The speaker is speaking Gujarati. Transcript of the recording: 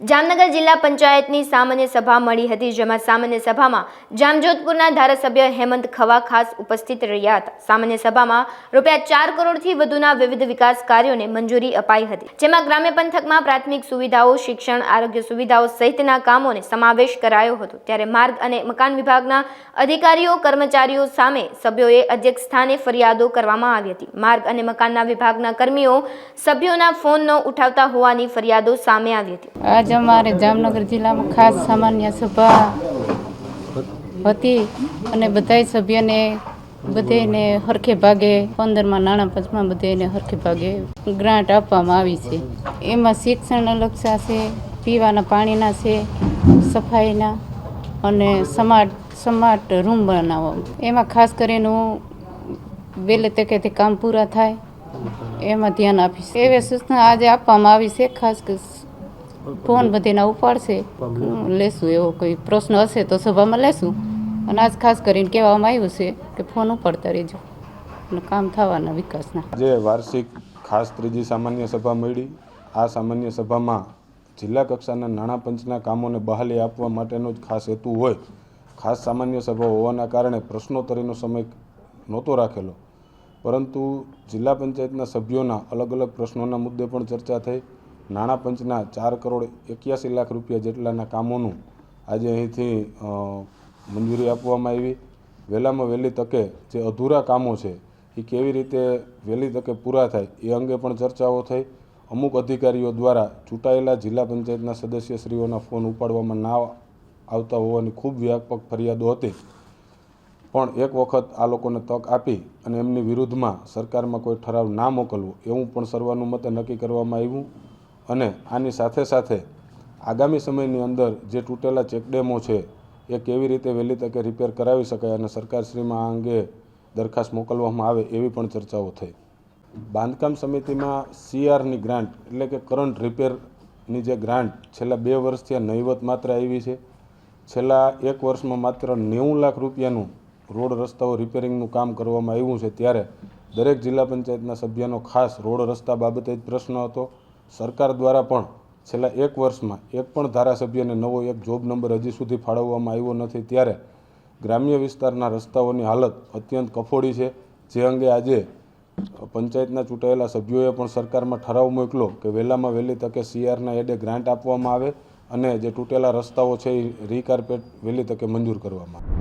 જામનગર જિલ્લા પંચાયતની સામાન્ય સભા મળી હતી, જેમાં સામાન્ય સભામાં જામજોધપુરના ધારાસભ્ય હેમંત ખવા ખાસ ઉપસ્થિત રહ્યા હતા. સામાન્ય સભામાં રૂપિયા ચાર કરોડથી વધુના વિવિધ વિકાસ કાર્યોને મંજૂરી અપાઈ હતી, જેમાં ગ્રામ્ય પંથકમાં પ્રાથમિક સુવિધાઓ, શિક્ષણ, આરોગ્ય સુવિધાઓ સહિતના કામોને સમાવેશ કરાયો હતો. ત્યારે માર્ગ અને મકાન વિભાગના અધિકારીઓ, કર્મચારીઓ સામે સભ્યોએ અધ્યક્ષ સ્થાને ફરિયાદો કરવામાં આવી હતી. માર્ગ અને મકાનના વિભાગના કર્મીઓ સભ્યોના ફોનનો ઉઠાવતા હોવાની ફરિયાદો સામે આવી હતી. આજ અમારે જામનગર જિલ્લામાં ખાસ સામાન્ય સભા હતી અને બધાય સભ્યને બધાને હરખે ભાગે પંદરમાં નાણાં પંચમાં બધાને હરખે ભાગે ગ્રાન્ટ આપવામાં આવી છે. એમાં શિક્ષણ લક્ષા છે પીવાના પાણીના છે, સફાઈના અને સમાટ સ્માર્ટ રૂમ બનાવવા એમાં ખાસ કરીને હું વહેલે તકે તે કામ પૂરા થાય એમાં ધ્યાન આપીશ. એવી સૂચના આજે આપવામાં આવી છે, ખાસ ફોન બધીના ઉપાડશે. લેશું એવો કોઈ પ્રશ્ન હશે તો સભામાં લેશું. અને આજ ખાસ કરીને કહેવામાં આવ્યું છે કે ફોન ઉપાડતા રહેજો. અને કામ થવાના વિકાસના. જે વાર્ષિક, ખાસ ત્રીજી સામાન્ય સભા મળી, આ સામાન્ય સભામાં જિલ્લા કક્ષાના નાણાં પંચના કામોને બહાલી આપવા માટેનો જ ખાસ હેતુ હોય. ખાસ સામાન્ય સભા હોવાના કારણે પ્રશ્નોત્તરીનો સમય નહોતો રાખેલો. પરંતુ જિલ્લા પંચાયતના સભ્યોના અલગ અલગ પ્રશ્નોના મુદ્દે પણ ચર્ચા થઈ. નાણાં પંચના ચાર કરોડ એક્યાસી લાખ રૂપિયા જેટલાના કામોનું આજે અહીંથી મંજૂરી આપવામાં આવી. વહેલામાં વહેલી તકે જે અધૂરા કામો છે, એ કેવી રીતે વહેલી તકે પૂરા થાય, એ અંગે પણ ચર્ચાઓ થઈ. અમુક અધિકારીઓ દ્વારા ચૂંટાયેલા જિલ્લા પંચાયતના સદસ્યશ્રીઓના ફોન ઉપાડવામાં ના આવતા હોવાની ખૂબ વ્યાપક ફરિયાદો હતી. પણ એક વખત આ લોકોને તક આપી અને એમની વિરુદ્ધમાં સરકારમાં કોઈ ઠરાવ ના મોકલવો, એવું પણ સર્વાનુમતે નક્કી કરવામાં આવ્યું. અને આની સાથે સાથે આગામી સમયની અંદર જે તૂટેલા ચેકડેમો છે, એ કેવી રીતે વહેલી તકે રિપેર કરાવી શકાય અને સરકારશ્રીમાં આ અંગે દરખાસ્ત મોકલવામાં આવે એવી પણ ચર્ચાઓ થઈ. બાંધકામ સમિતિમાં સીઆરની ગ્રાન્ટ એટલે કે કરંટ રિપેરની જે ગ્રાન્ટ છેલ્લા બે વર્ષથી આ નહીવત માત્ર આવી છે. છેલ્લા એક વર્ષમાં માત્ર નેવું લાખ રૂપિયાનું રોડ રસ્તાઓ રિપેરિંગનું કામ કરવામાં આવ્યું છે. ત્યારે દરેક જિલ્લા પંચાયતના સભ્યનો ખાસ રોડ રસ્તા બાબતે જ પ્રશ્ન હતો. સરકાર દ્વારા પણ છેલ્લા એક વર્ષમાં એક પણ ધારાસભ્યને નવો એક જોબ નંબર હજી સુધી ફાળવવામાં આવ્યો નથી ત્યારે ગ્રામ્ય વિસ્તારના રસ્તાઓની હાલત અત્યંત કફોડી છે. જે અંગે આજે પંચાયતના ચૂંટાયેલા સભ્યોએ પણ સરકારમાં ઠરાવ મોકલો કે વહેલામાં વહેલી તકે સીઆરના એડે ગ્રાન્ટ આપવામાં આવે અને જે તૂટેલા રસ્તાઓ છે એ રીકાર્પેટ વહેલી તકે મંજૂર કરવામાં આવે.